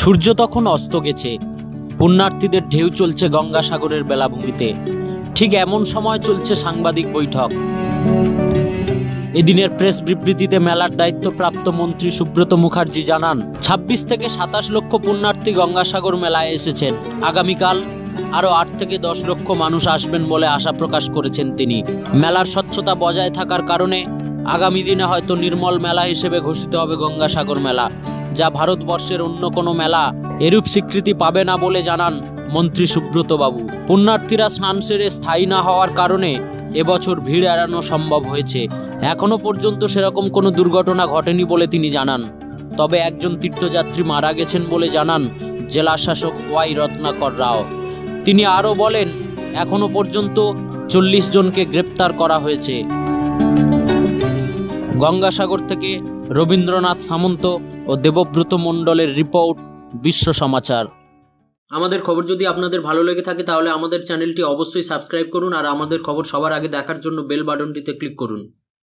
সূর্য তখন অস্ত গেছে। পুণ্যার্থীদের ঢেউ চলছে গঙ্গাসাগরের বেলাভূমিতে। ঠিক এমন সময় চলছে সাংবাদিক বৈঠক। এদিনের প্রেস বিবৃতিতে মেলার দায়িত্বপ্রাপ্ত মন্ত্রী সুব্রত মুখার্জি জানান ২৬ থেকে সাতাশ লক্ষ পুণ্যার্থী গঙ্গাসাগর মেলায় এসেছেন। আগামীকাল আরও আট থেকে দশ লক্ষ মানুষ আসবেন বলে আশা প্রকাশ করেছেন তিনি। মেলার স্বচ্ছতা বজায় থাকার কারণে আগামী দিনে হয়তো নির্মল মেলা হিসেবে ঘোষিত হবে গঙ্গাসাগর মেলা। যা ভারতবর্ষের অন্য কোনো মেলা এরূপ স্বীকৃতি পাবে না বলে জানান মন্ত্রী সুব্রত বাবু। পুণ্যার্থীরা স্নান সেরে স্থায়ী না হওয়ার কারণে এবছর ভিড় এড়ানো সম্ভব হয়েছে। এখনও পর্যন্ত সেরকম কোনো দুর্ঘটনা ঘটেনি বলে তিনি জানান। তবে একজন তীর্থযাত্রী মারা গেছেন বলে জানান জেলা শাসক ওয়াই রত্নাকর রাও। তিনি আরও বলেন, এখনও পর্যন্ত চল্লিশ জনকে গ্রেপ্তার করা হয়েছে। গঙ্গাসাগর থেকে রবীন্দ্রনাথ সামন্ত ও দেবব্রত মণ্ডলের রিপোর্ট, বিশ্ব সমাচার। আমাদের খবর যদি আপনাদের ভালো লেগে থাকে তাহলে আমাদের চ্যানেলটি অবশ্যই সাবস্ক্রাইব করুন আর আমাদের খবর সবার আগে দেখার জন্য বেল বাটনটিতে ক্লিক করুন।